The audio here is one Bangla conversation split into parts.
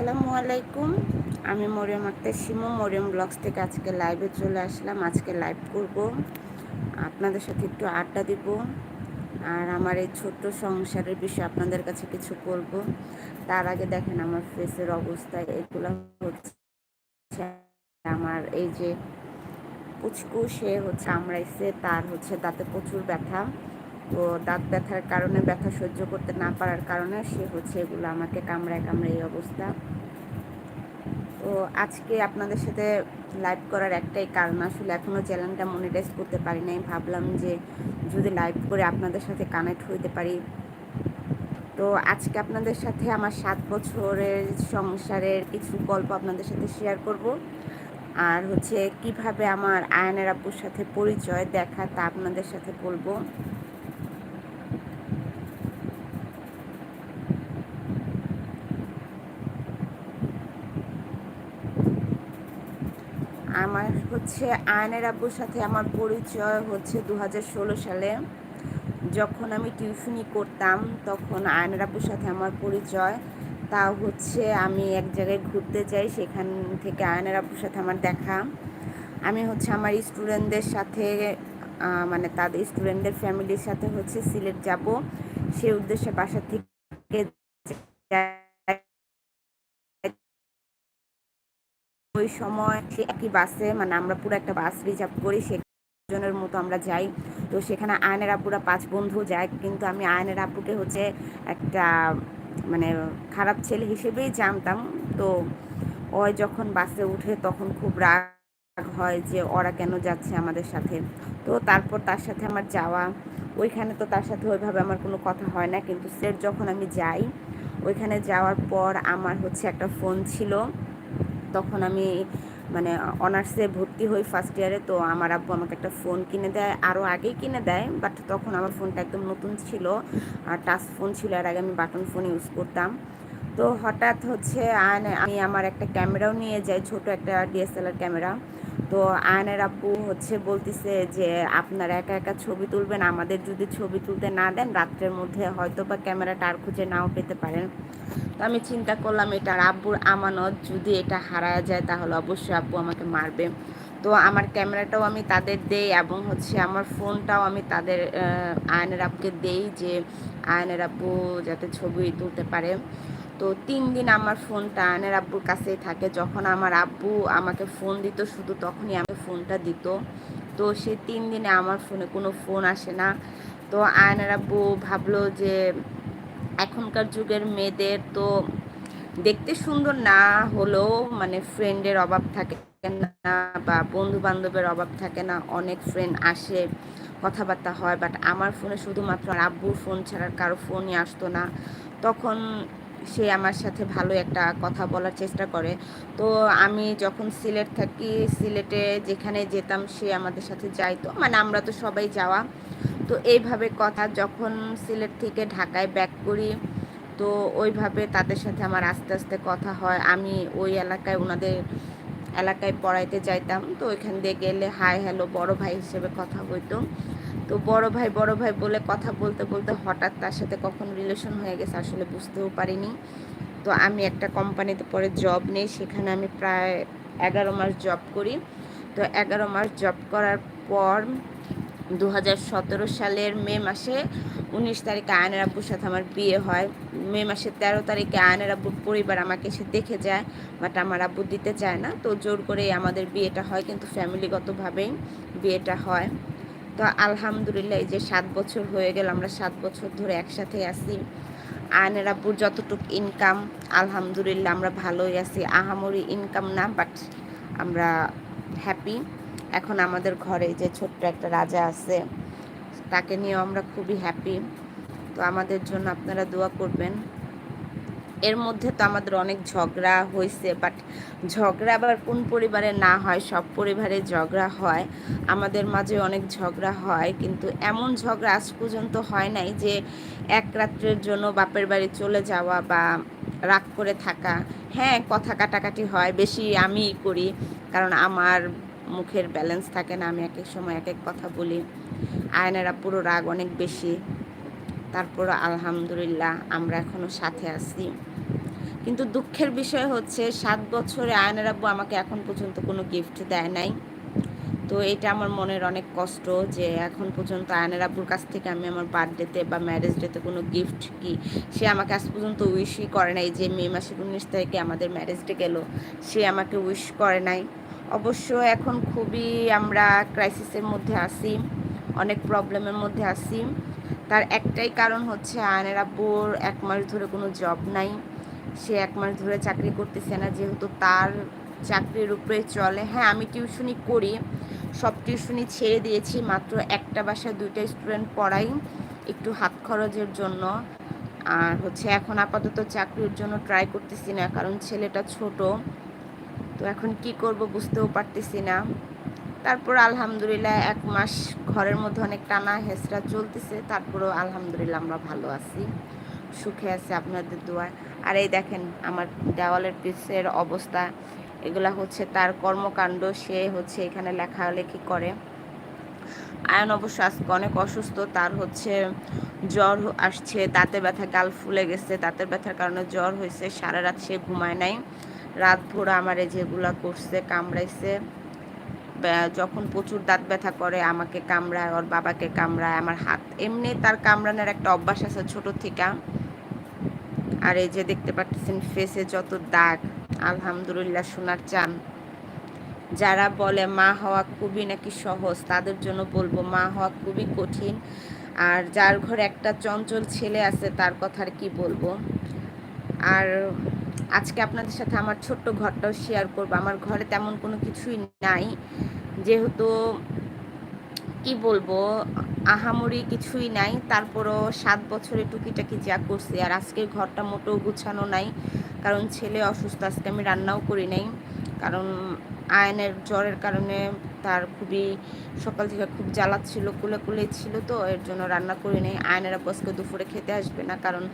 আসসালামু আলাইকুম। আমি মরিয়ম আক্তার শিমু, মরিয়ম ব্লগস থেকে আজকে লাইভে চলে আসলাম। আজকে লাইভ করব। আপনাদের সাথে একটু আড্ডা দিব। আর আমার এই ছোট্ট সংসারের বিষয়ে আপনাদের কাছে কিছু বলব। তার আগে দেখেন আমার ফেসের অবস্থা, এগুলো হচ্ছে আমার এই যে পুচকু, সে হচ্ছে আমরাইছে তার হচ্ছে দাঁতে প্রচুর ব্যথা। তো দাঁত ব্যথার কারণে ব্যথা সহ্য করতে না পারার কারণে সে হচ্ছে এগুলো আমাকে কামড়ায় কামড়ায় এই অবস্থা। তো আজকে আপনাদের সাথে লাইভ করার একটাই কারণ, আসলে এখনও চ্যানেলটা মনিটাইজ করতে পারি নাই। ভাবলাম যে যদি লাইভ করে আপনাদের সাথে কানেক্ট হইতে পারি। তো আজকে আপনাদের সাথে আমার সাত বছরের সংসারের কিছু গল্প আপনাদের সাথে শেয়ার করব। আর হচ্ছে কীভাবে আমার আয়নের আব্বুর সাথে পরিচয় দেখা তা আপনাদের সাথে বলব। আমার হচ্ছে আয়নের আব্বুর সাথে আমার পরিচয় হচ্ছে দু হাজার ষোলো সালে। যখন আমি টিউশনি করতাম, তখন আয়নের আব্বুর সাথে আমার পরিচয়। তা হচ্ছে আমি এক জায়গায় ঘুরতে যাই, সেখান থেকে আয়নের আব্বুর সাথে আমার দেখা। আমি হচ্ছে আমার স্টুডেন্টদের সাথে মানে তাদের স্টুডেন্টদের ফ্যামিলির সাথে হচ্ছে সিলেট যাব। সে উদ্দেশ্যে বাসা থেকে ওই সময় সে একই বাসে মানে আমরা পুরো একটা বাস রিজার্ভ করি সে জনের মতো আমরা যাই। তো সেখানে আয়নের আব্বুরা পাঁচ বন্ধু যায়, কিন্তু আমি আয়নের আব্বুকে হচ্ছে একটা মানে খারাপ ছেলে হিসেবেই জানতাম। তো ওই যখন বাসে উঠে তখন খুব রাগ হয় যে ওরা কেন যাচ্ছে আমাদের সাথে। তো তারপর তার সাথে আমার যাওয়া, ওইখানে তো তার সাথে ওইভাবে আমার কোনো কথা হয় না, কিন্তু সেট যখন আমি যাই, ওইখানে যাওয়ার পর আমার হচ্ছে একটা ফোন ছিল। তখন আমি মানে অনার্সে ভর্তি হই ফার্স্ট ইয়ারে তো আমার আব্বু আমাকে একটা ফোন কিনে দেয় আরও আগেই কিনে দেয় বাট তখন আমার ফোনটা একদম নতুন ছিল, আর টাচ ফোন ছিল আর আগে আমি বাটন ফোন ইউজ করতাম। তো হঠাৎ হচ্ছে আয়ন, আমি আমার একটা ক্যামেরাও নিয়ে যাই, ছোট একটা ডিএসএলআর ক্যামেরা। তো আয়নের আব্বু হচ্ছে বলতেছে যে, আপনারা একা একা ছবি তুলবেন, আমাদের যদি ছবি তুলতে না দেন, রাত্রের মধ্যে হয়তো বা ক্যামেরাটা আর খুঁজে নাও পেতে পারেন। তো আমি চিন্তা করলাম, এটা আব্বুর আমানত। যদি এটা হারায় যায়, তাহলে অবশ্যই আব্বু আমাকে মারবে। তো আমার ক্যামেরাটাও আমি তাদের দেই এবং হচ্ছে আমার ফোনটাও আমি তাদের আয়নের আব্বুকে দেই যে, আয়নের আব্বু যাতে ছবি তুলতে পারে। তো তিন দিন আমার ফোনটা আয়নের আব্বুর কাছেই থাকে। যখন আমার আব্বু আমাকে ফোন দিত, শুধু তখনই আমি ফোনটা দিত। তো সেই তিন দিনে আমার ফোনে কোনো ফোন আসে না। তো আয়নের আব্বু ভাবলো যে এখনকার যুগের মেয়েদের তো দেখতে সুন্দর না হলেও মানে ফ্রেন্ডের অভাব থাকে না বা বন্ধু বান্ধবের অভাব থাকে না। অনেক ফ্রেন্ড আসে, কথাবার্তা হয় বাট আমার ফোনে শুধুমাত্র আব্বুর ফোন ছাড়া কারও ফোনই আসতো না। তখন সে আমার সাথে ভালো একটা কথা বলার চেষ্টা করে। তো আমি যখন সিলেট থাকি, সিলেটে যেখানে যেতাম সে আমাদের সাথে যাইতো। মানে আমরা তো সবাই যাওয়া তো এইভাবে কথা যখন সিলেট থেকে ঢাকায় ব্যাক করি, তো ওইভাবে তাদের সাথে আমার আস্তে আস্তে কথা হয়। আমি ওই এলাকায় ওনাদের এলাকায় পড়াইতে যাইতাম, তো ওইখান দিয়ে গেলে হাই হ্যালো বড় ভাই হিসেবে কথা হইতো। তো বড় ভাই বড় ভাই বলে কথা বলতে বলতে হঠাৎ তার সাথে কখন রিলেশন হয়ে গেছে আসলে বুঝতেও পারিনি। তো আমি একটা কোম্পানিতে পরে জব নেই, সেখানে আমি প্রায় এগারো মাস জব করি। তো এগারো মাস জব করার পর দু হাজার সতেরো সালের মে মাসে উনিশ তারিখে আয়নের আব্বুর সাথে আমার বিয়ে হয়। মে মাসের তেরো তারিখে আয়নের আব্বুর পরিবার আমাকে এসে দেখে যায়, বাট আমার আব্বু দিতে চায় না। তো জোর করেই আমাদের বিয়েটা হয়, কিন্তু ফ্যামিলিগতভাবেই বিয়েটা হয়। তো আলহামদুলিল্লাহ এই যে সাত বছর হয়ে গেল, আমরা সাত বছর ধরে একসাথে আছি। আয়নের আব্বুর যতটুকু ইনকাম আলহামদুলিল্লাহ আমরা ভালোই আছি। আহামরি ইনকাম না বাট আমরা হ্যাপি এখন আমাদের ঘরে যে ছোট্ট একটা রাজা আছে, তাকে নিয়েও আমরা খুবই হ্যাপি তো আমাদের জন্য আপনারা দোয়া করবেন। এর মধ্যে তো আমাদের অনেক ঝগড়া হয়েছে বাট ঝগড়া আবার কোন পরিবারে না হয়, সব পরিবারে ঝগড়া হয়। আমাদের মাঝে অনেক ঝগড়া হয়, কিন্তু এমন ঝগড়া আজ পর্যন্ত হয় নাই যে এক রাত্রের জন্য বাপের বাড়ি চলে যাওয়া বা রাগ করে থাকা। হ্যাঁ কথা কাটাকাটি হয়, বেশি আমি করি, কারণ আমার মুখের ব্যালেন্স থাকে না, আমি এক এক সময় এক এক কথা বলি। আয়নেরা পুরো রাগ অনেক বেশি। তারপর আলহামদুলিল্লাহ আমরা এখনও সাথে আছি। কিন্তু দুঃখের বিষয় হচ্ছে, সাত বছরে আয়নের আব্বু আমাকে এখন পর্যন্ত কোনো গিফট দেয় নাই। তো এটা আমার মনের অনেক কষ্ট যে এখন পর্যন্ত আয়নের আব্বুর কাছ থেকে আমি আমার বার্থডেতে বা ম্যারেজ ডেতে কোনো গিফট কি সে আমাকে আজ পর্যন্ত উইশই করে নাই যে মে মাসের উনিশ তারিখে আমাদের ম্যারেজ ডে গেল। সে আমাকে উইশ করে নাই। অবশ্য এখন খুবই আমরা ক্রাইসিসের মধ্যে আছি, অনেক প্রবলেমের মধ্যে আছি। তার একটাই কারণ হচ্ছে আয়নের আব্বুর এক মাস ধরে কোনো জব নাই। সে এক মাস ধরে চাকরি করতেছে না, যেহেতু তার চাকরির উপরে চলে। হ্যাঁ আমি টিউশনি করি, সব টিউশনি ছেড়ে দিয়েছি, মাত্র একটা বাসায় দুইটা স্টুডেন্ট পড়াই, একটু হাত খরচের জন্য। আর হচ্ছে এখন আপাতত চাকরির জন্য ট্রাই করতেছি না, কারণ ছেলেটা ছোট। তো এখন কি করব বুঝতেও পারতেছি না। তারপর আলহামদুলিল্লাহ এক মাস ঘরের মধ্যে অনেক টানা হেসরা চলতেছে, তারপরেও আলহামদুলিল্লাহ আমরা ভালো আছি। সুখে আছে আপনাদের দোয়ায়। আর এই দেখেন, আমার দেওয়ালের পিসের অবস্থা, এগুলা হচ্ছে তার কর্মকাণ্ড, সে হচ্ছে এখানে লেখালেখি করে। আয়ন অবশ্য আজকে অনেক অসুস্থ, তার হচ্ছে জ্বর আসছে, দাঁতে ব্যথা, গাল ফুলে গেছে, দাঁতের ব্যথার কারণে জ্বর হয়েছে, সারা রাত সে ঘুমায় নাই। রাত ভোরা আমারে যেগুলা করছে, কামড়াইছে। যখন প্রচুর দাঁত ব্যথা করে, আমাকে কামড়ায়, ওর বাবাকে কামড়ায়। আমার হাত, এমনি তার কামড়ানোর একটা অভ্যাস আছে ছোট থেকে। আর এই যে দেখতে পাচ্ছেন ফেসে যত দাগ, আলহামদুলিল্লাহ সোনার চান যারা বলে মা হওয়া খুবই নাকি সহজ, তাদের জন্য বলব মা হওয়া খুবই কঠিন। আর যার ঘরে একটা চঞ্চল ছেলে আছে, তার কথা আর কি বলব। আর আজকে আপনাদের সাথে আমার ছোট্ট ঘরটাও শেয়ার করব। আমার ঘরে তেমন কোনো কিছুই নাই। যেহেতু, কি বলব, আহামরি কিছুই নাই। তারপরও সাত বছরে টুকিটাকি যা করছি, আর আজকের ঘরটা মোটেও গুছানো নাই। কারণ ছেলে অসুস্থ, আজকে আমি রান্নাও করি নাই। কারণ আয়নের জ্বরের কারণে তার খুবই, সকাল থেকে খুব জ্বালাচ্ছিল কুলে কুলে ছিল তো, এর জন্য রান্না করি নাই। আয়নের বসকে দুপুরে খেতে আসবে না, কারণ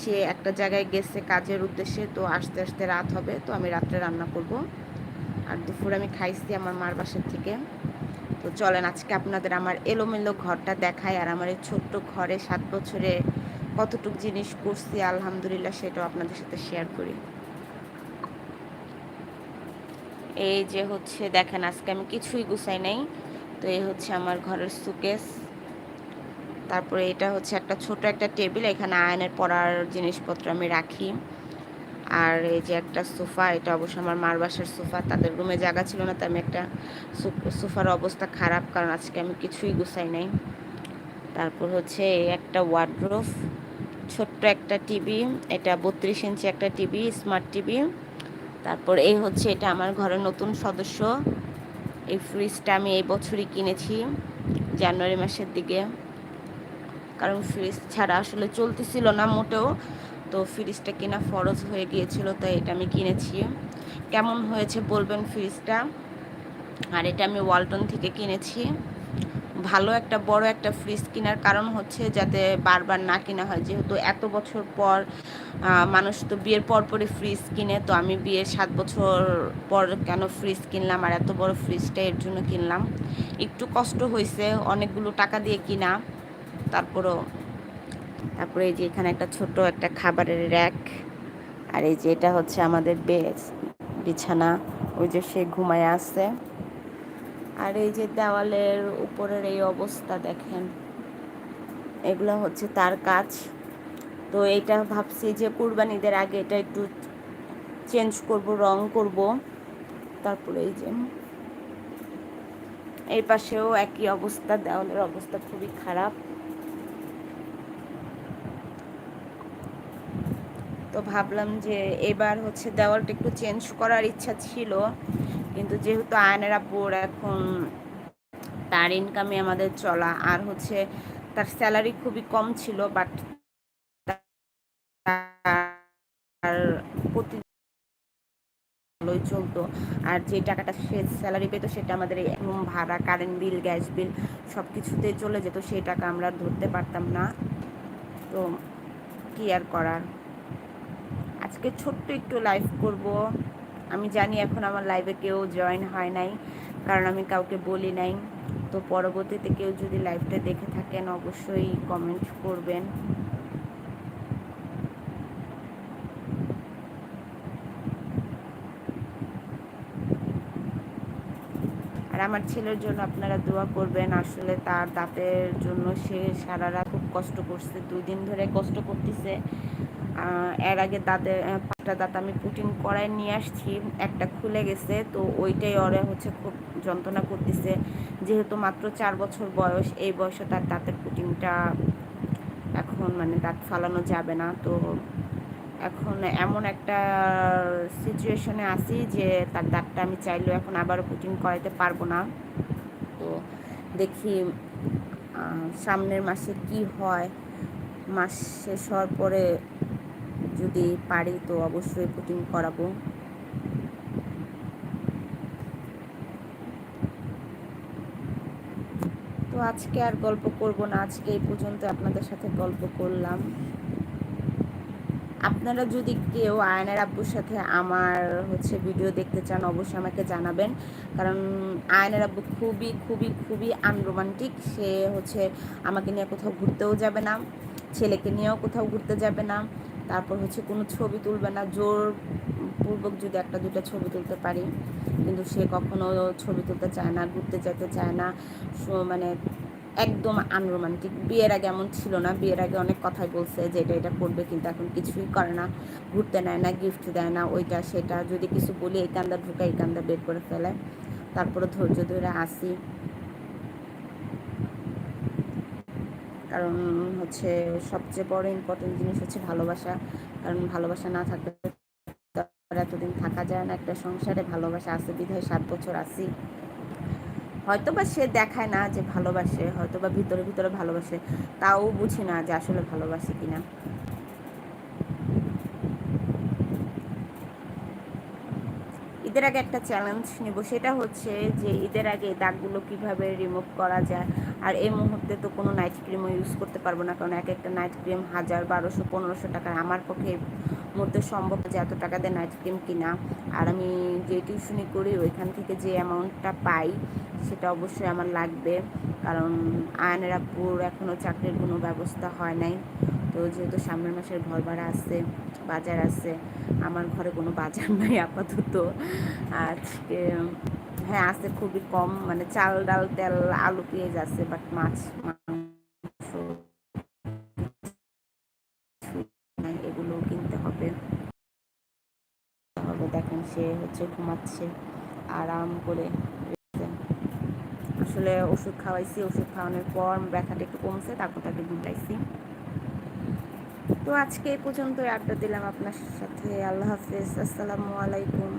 সে একটা জায়গায় গেছে কাজের উদ্দেশ্যে, তো আস্তে আস্তে রাত হবে, তো আমি রাত্রে রান্না করব। আর দুপুরে আমি খাইছি আমার মার বাসার থেকে। তো চলেন, আজকে আপনাদের আমার এলোমেলো ঘরটা দেখায় আর আমার এই ছোট্ট ঘরে সাত বছরে কতটুক জিনিস করছি, আলহামদুলিল্লাহ সেটাও আপনাদের সাথে শেয়ার করি। এই যে হচ্ছে দেখেন, আজকে আমি কিছুই গুছাই নাই। তো এই হচ্ছে আমার ঘরের সুকেস তারপরে এটা হচ্ছে একটা ছোট একটা টেবিল, এখানে আয়নের পড়ার জিনিসপত্র আমি রাখি। আর এই যে একটা সোফা, এটা অবশ্য আমার মার বাসার সোফা, তাদের রুমে জায়গা ছিল না তো আমি একটা সোফার অবস্থা খারাপ, কারণ আজকে আমি কিছুই গুছাই নাই। তারপর হচ্ছে একটা ওয়ার্ড্রোফ ছোট্ট একটা টিভি, এটা বত্রিশ ইঞ্চি একটা টিভি স্মার্ট টিভি। তারপর এই হচ্ছে এটা আমার ঘরের নতুন সদস্য। এই ফ্রিজটা আমি এই বছরই কিনেছি, জানুয়ারি মাসের দিকে। কারণ ফ্রিজ ছাড়া আসলে চলতেছিল না মোটেও। তো ফ্রিজটা কেনা ফরজ হয়ে গিয়েছিল, তাই এটা আমি কিনেছি। কেমন হয়েছে বলবেন ফ্রিজটা আর এটা আমি ওয়ালটন থেকে কিনেছি। ভালো একটা বড় একটা ফ্রিজ কেনার কারণ হচ্ছে যাতে বারবার না কেনা হয়। যেহেতু এত বছর পর মানুষ তো বিয়ের পর পরে ফ্রিজ কিনে, তো আমি বিয়ের সাত বছর পর কেন ফ্রিজ কিনলাম আর এত বড় ফ্রিজটা এর জন্য কিনলাম। একটু কষ্ট হয়েছে, অনেকগুলো টাকা দিয়ে কিনা, তারপরও, তারপরে এই যে এখানে একটা ছোট একটা খাবারের র্যাক আর এই যে এটা হচ্ছে আমাদের বেস বিছানা, ওই যে সে ঘুমায় আছে। আর এই যে দেওয়ালের উপরের এই অবস্থা দেখেন, এগুলো হচ্ছে তার কাজ। তো এটা ভাবছি যে কুরবানিদের আগে এটা একটু চেঞ্জ করব, রং করব। তারপরে এই যে এই পাশেও একই অবস্থা, দেওয়ালের অবস্থা খুবই খারাপ। তো ভাবলাম যে এবার হচ্ছে দেওয়ালটা একটু চেঞ্জ করার ইচ্ছা ছিল। কিন্তু যেহেতু আয়নের আব্বুর এখন তার ইনকামে আমাদের চলা, আর হচ্ছে তার স্যালারি খুবই কম ছিল বাট প্রতি ভালোই চলতো। আর যে টাকাটা সে স্যালারি পেতো, সেটা আমাদের এই রুম ভাড়া কারেন্ট বিল গ্যাস বিল সব কিছুতেই চলে যেত সেই টাকা আমরা ধরতে পারতাম না। তো কি আর করার? আজকে ছোট্ট একটু লাইভ করব। আমি জানি এখন আমার লাইভে কেউ জয়েন হয় নাই, কারণ আমি কাউকে বলি নাই। তো পরবর্তীতে কেউ যদি লাইভটা দেখে থাকেন, অবশ্যই কমেন্ট করবেন। আর আমার ছেলের জন্য আপনারা দোয়া করবেন, আসলে তার দাঁতের জন্য সে সারা রাত খুব কষ্ট করছে, দুদিন ধরে কষ্ট করতেছে। এর আগে দাঁতের পাঁচটা দাঁত আমি পুটিং করায় নিয়ে আসছি, একটা খুলে গেছে, তো ওইটাই ওরে হচ্ছে খুব যন্ত্রণা করতেছে। যেহেতু মাত্র চার বছর বয়স, এই বয়সে তার দাঁতের পুটিংটা এখন মানে দাঁত ফালানো যাবে না। তো এখন এমন একটা সিচুয়েশনে আছি যে তার দাঁতটা আমি চাইলেও এখন আবারও পুটিং করাইতে পারব না। তো দেখি সামনের মাসে কি হয়। মাস শেষ হওয়ার পরে যদি পারি তো অবশ্যই পুটিং করাবো। তো আজকে আর গল্প করব না, আজকে এই পর্যন্ত আপনাদের সাথে গল্প করলাম। আপনারা যদি কেউ আয়নের আব্বুর সাথে আমার হচ্ছে ভিডিও দেখতে চান, অবশ্যই আমাকে জানাবেন। কারণ আয়নের আব্বু খুবই খুবই খুবই আনরোমান্টিক সে হচ্ছে আমাকে নিয়ে কোথাও ঘুরতেও যাবে না, ছেলেকে নিয়েও কোথাও ঘুরতে যাবে না। তারপর হচ্ছে কোনো ছবি তুলবে না। জোর পূর্বক যদি একটা, দুটা ছবি তুলতে পারি, কিন্তু সে কখনো ছবি তুলতে চায় না, ঘুরতে যেতে চায় না। মানে একদম আনরোমান্টিক। বিয়ের আগে এমন ছিল না। বিয়ের আগে অনেক কথাই বলছে যে এটা এটা করবে, কিন্তু এখন কিছুই করে না। ঘুরতে নেয় না গিফট দেয় না, ওইটা, সেটা। যদি কিছু বলি, এই কান্দা ঢুকে এই কান্দা বের করে ফেলে। তারপরে ধৈর্য ধরে আসি। কারণ হচ্ছে সবচেয়ে বড় ইম্পর্টেন্ট জিনিস হচ্ছে ভালোবাসা। কারণ ভালোবাসা না থাকলে এতদিন থাকা যায় না একটা সংসারে। ভালোবাসা আছে, বিধায় সাত বছর আসি হয়তো বা সে দেখায় না যে ভালোবাসে হয়তো বা ভিতরে ভিতরে ভালোবাসে, তাও বুঝি না যে আসলে ভালোবাসে কিনা। ঈদের আগে একটা চ্যালেঞ্জ নেব, সেটা হচ্ছে যে ঈদের আগে দাগগুলো কীভাবে রিমুভ করা যায় আর এই মুহূর্তে তো কোনো নাইট ক্রিমও ইউজ করতে পারব না, কারণ এক একটা নাইট ক্রিম হাজার, বারোশো, পনেরোশো টাকা আমার পক্ষে মধ্যে সম্ভব যে এত টাকা দিয়ে নাইট ক্রিম কিনা। আর আমি যে টিউশনি করি, ওইখান থেকে যে অ্যামাউন্টটা পাই, সেটা অবশ্যই আমার লাগবে। কারণ আয়নের আপুর এখনও চাকরির কোনো ব্যবস্থা হয় নাই। তো যেহেতু সামনের মাসের ঘর ভাড়া আছে, বাজার আছে, আমার ঘরে কোনো বাজার নাই আপাতত। আজকে হ্যাঁ আছে খুবই কম। মানে চাল ডাল, তেল, আলু, পেঁয়াজ আছে বাট মাছ, মাংস এগুলো কিনতে হবে। হবে দেখেন সে হচ্ছে ঘুমাচ্ছে, আরাম করে আসলে ওষুধ খাওয়াইছি, ওষুধ খাওয়ানোর পর ব্যথাটা একটু কমছে, তারপর তাকে ঘুমাইছি তো আজকে এই পর্যন্ত আড্ডা দিলাম আপনার সাথে। আল্লাহ হাফিজ। আসসালামু আলাইকুম।